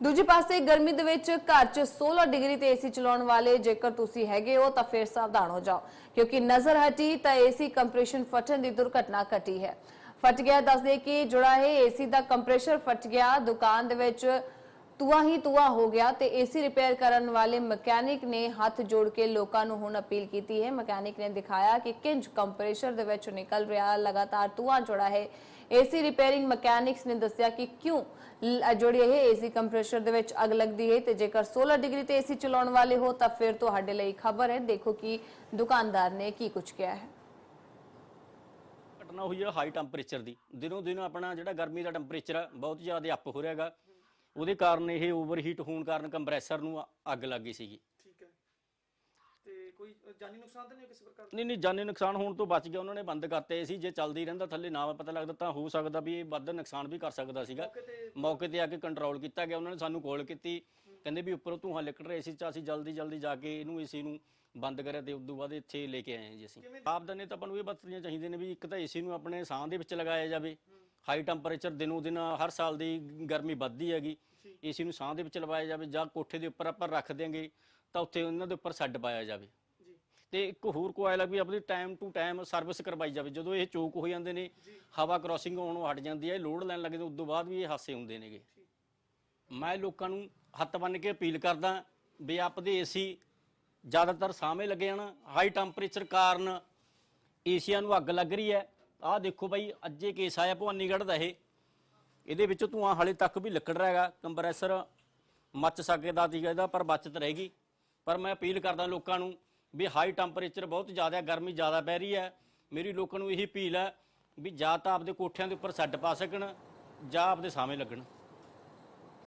ਦੂਜੇ ਪਾਸੇ ਗਰਮੀ ਦੇ ਵਿੱਚ ਘਰ 'ਚ 16 ਡਿਗਰੀ ਤੇ ਏਸੀ ਚਲਾਉਣ ਵਾਲੇ ਜੇਕਰ ਤੁਸੀਂ ਹੈਗੇ ਹੋ ਤਾਂ ਫਿਰ ਸਾਵਧਾਨ ਹੋ ਜਾਓ, ਕਿਉਂਕਿ ਨਜ਼ਰ ਹਟੀ ਤਾਂ ਏਸੀ ਕੰਪਰੈਸ਼ਨ ਫਟਣ ਦੀ ਦੁਰਘਟਨਾ ਘਟੀ ਹੈ। ਫਟ ਗਿਆ, ਦੱਸਦੇ ਕਿ ਜੁੜਾ ਹੈ ਏਸੀ ਦਾ ਕੰਪਰੈਸ਼ਰ ਫਟ ਗਿਆ। ਦੁਕਾਨ ਦੇ ਵਿੱਚ ਤੂਆ ਹੀ ਤੂਆ ਹੋ ਗਿਆ ਤੇ ਏਸੀ ਰਿਪੇਅਰ ਕਰਨ ਵਾਲੇ ਮਕੈਨਿਕ ਨੇ ਹੱਥ ਜੋੜ ਕੇ ਲੋਕਾਂ ਨੂੰ ਹੁਣ ਅਪੀਲ ਕੀਤੀ ਹੈ। ਮਕੈਨਿਕ ਨੇ ਦਿਖਾਇਆ ਕਿ ਕਿੰਜ ਕੰਪਰੈਸ਼ਰ ਦੇ ਵਿੱਚ ਨਿਕਲ ਰਿਹਾ, ਲਗਾਤਾਰ ਤੂਆ ਜੁੜਾ ਹੈ। ਏਸੀ ਰਿਪੇਅਰਿੰਗ ਮਕੈਨਿਕਸ ਨੇ ਦੱਸਿਆ ਕਿ ਕਿਉਂ ਲ- ਇਹ ਏਸੀ ਕੰਪਰੈਸ਼ਰ ਦੇ ਵਿੱਚ ਅੱਗ ਲੱਗਦੀ ਹੈ ਤੇ ਜੇਕਰ 16 ਡਿਗਰੀ ਤੇ ਏਸੀ ਚਲਾਉਣ ਵਾਲੇ ਹੋ ਤਾਂ ਫਿਰ ਤੁਹਾਡੇ ਲਈ ਖਬਰ ਹੈ। ਦੇਖੋ ਕਿ ਦੁਕਾਨਦਾਰ ਨੇ ਕੀ ਕੁਝ ਕਿਹਾ ਹੈ। ਘਟਨਾ ਹੋਈ ਹੈ ਹਾਈ ਟੈਂਪਰੇਚਰ ਦੀ। ਦਿਨੋਂ ਦਿਨ ਆਪਣਾ ਜਿਹੜਾ ਗਰਮੀ ਦਾ ਟੈਂਪਰੇਚਰ ਬਹੁਤ ਜ਼ਿਆਦਾ ਅਪ ਹੋ ਰਿਹਾ ਹੈਗਾ। ਉਹਦੇ ਕਾਰਨ ਇਹ ਓਵਰਹੀਟ ਹੋਣ ਕਾਰਨ ਕੰਪਰੈਸਰ ਨੂੰ ਅ- ਅੱਗ ਲੱਗ ਗਈ ਸੀਗੀ। ਠੀਕ ਹੈ। ਤੇ ਕੋਈ ਜਾਨੀ ਨੁਕਸਾਨ ਤਾਂ ਨਹੀਂ ਹੋਇਆ ਕਿਸੇ ਪ੍ਰਕਾਰ ਦਾ? ਨਹੀਂ ਨਹੀਂ ਜਾਨੀ ਨੁਕਸਾਨ ਹੋਣ ਤੋਂ ਬਚ ਗਿਆ ਉਹਨਾਂ ਨੇ ਬੰਦ ਕਰਤੇ ਸੀ। ਜੇ ਚੱਲਦੀ ਰਹਿੰਦਾ ਥੱਲੇ ਨਾ ਪਤਾ ਲੱਗਦਾ ਤਾਂ ਹੋ ਸਕਦਾ ਵੀ ਇਹ ਵੱਧ ਨੁਕਸਾਨ ਵੀ ਕਰ ਸਕਦਾ ਸੀਗਾ। ਮੌਕੇ ਤੇ ਮੌਕੇ ਤੇ ਆ ਕੇ ਕੰਟਰੋਲ ਕੀਤਾ ਗਿਆ ਉਹਨਾਂ ਨੇ ਸਾਨੂੰ ਕਾਲ ਕੀਤੀ। ਕਹਿੰਦੇ ਵੀ ਉੱਪਰੋਂ ਧੂੰਆਂ ਲਿਕੜ ਰਿਹਾ ਸੀ ਚ ਅਸੀਂ ਜਲਦੀ ਜਲਦੀ ਜਾ ਕੇ ਇਹਨੂੰ ਏਸੀ ਨੂੰ ਬੰਦ ਕਰਿਆ ਤੇ ਉਸ ਤੋਂ ਬਾਅਦ ਇੱਥੇ ਲੈ ਕੇ ਆਏ ਹਾਂ ਜੀ ਅਸੀਂ। ਆਪਦਾਨੇ ਤਾਂ ਆਪਾਂ ਨੂੰ ਇਹ ਬਤਰੀਆਂ ਚਾਹੀਦੀਆਂ ਨੇ ਵੀ ਇੱਕ ਤਾਂ ਏਸੀ ਨੂੰ ਆਪਣੇ ਸਾਹ ਦੇ ਵਿੱਚ ਲਗਾਇਆ ਜਾਵੇ। ਹਾਈ ਟੈਂਪਰੇਚਰ ਦਿਨੋਂ ਦਿਨ ਹਰ ਸਾਲ ਦੀ ਗਰਮੀ ਵੱਧਦੀ ਹੈਗੀ। ਏਸੀ ਨੂੰ ਸਾਹ ਦੇ ਵਿੱਚ ਲਵਾਇਆ ਜਾਵੇ ਜਾਂ ਕੋਠੇ ਦੇ ਉੱਪਰ ਆਪਾਂ ਰੱਖ ਦਿਆਂਗੇ ਤਾਂ ਉੱਥੇ ਉਹਨਾਂ ਦੇ ਉੱਪਰ ਸੱਡ ਪਾਇਆ ਜਾਵੇ। ਤੇ ਇੱਕ ਹੋਰ ਕੋਇਲ ਆ ਵੀ ਆਪਣੀ ਟਾਈਮ ਟੂ ਟਾਈਮ ਸਰਵਿਸ ਕਰਵਾਈ ਜਾਵੇ। ਜਦੋਂ ਇਹ ਚੋਕ ਹੋ ਜਾਂਦੇ ਨੇ ਹਵਾ ਕ੍ਰਾਸਿੰਗ ਹੋਣੋਂ ਹਟ ਜਾਂਦੀ ਹੈ ਲੋਡ ਲੈਣ ਲੱਗਦੇ ਉਸ ਤੋਂ ਬਾਅਦ ਵੀ ਇਹ ਹਾਸੇ ਹੁੰਦੇ ਨੇਗੇ। ਮੈਂ ਲੋਕਾਂ ਨੂੰ ਹੱਥ ਬੰਨ ਕੇ ਅਪੀਲ ਕਰਦਾ ਵੀ ਆਪਦੇ ਏਸੀ ਜ਼ਿਆਦਾਤਰ ਸਾਹਮਣੇ ਲੱਗੇ ਜਾਣ। ਹਾਈ ਟੈਂਪਰੇਚਰ ਕਾਰਨ ਏਸੀਆਂ ਨੂੰ ਅੱਗ ਲੱਗ ਰਹੀ ਹੈ। ਆਹ ਦੇਖੋ ਬਾਈ, ਅੱਜੇ ਕੇਸ ਆਇਆ ਭਵਾਨੀਗੜ੍ਹ ਦਾ ਇਹ। ਇਹਦੇ ਵਿੱਚ ਧੂਆਂ ਹਾਲੇ ਤੱਕ ਵੀ ਲੱਕੜ ਰਿਹਾ ਹੈਗਾ। ਕੰਪਰੈਸਰ ਮੱਚ ਸਕਦਾ ਸੀਗਾ ਇਹਦਾ, ਪਰ ਬਚਤ ਰਹੇਗੀ। ਪਰ ਮੈਂ ਅਪੀਲ ਕਰਦਾ ਲੋਕਾਂ ਨੂੰ ਵੀ ਹਾਈ ਟੈਂਪਰੇਚਰ ਬਹੁਤ ਜ਼ਿਆਦਾ, ਗਰਮੀ ਜ਼ਿਆਦਾ ਪੈ ਰਹੀ ਹੈ। ਮੇਰੀ ਲੋਕਾਂ ਨੂੰ ਇਹੀ ਅਪੀਲ ਹੈ ਵੀ ਜਾਂ ਤਾਂ ਆਪਦੇ ਕੋਠਿਆਂ ਦੇ ਉੱਪਰ ਸੱਡ ਪਾ ਸਕਣ ਜਾਂ ਆਪਦੇ ਸਾਹਮਣੇ ਲੱਗਣ।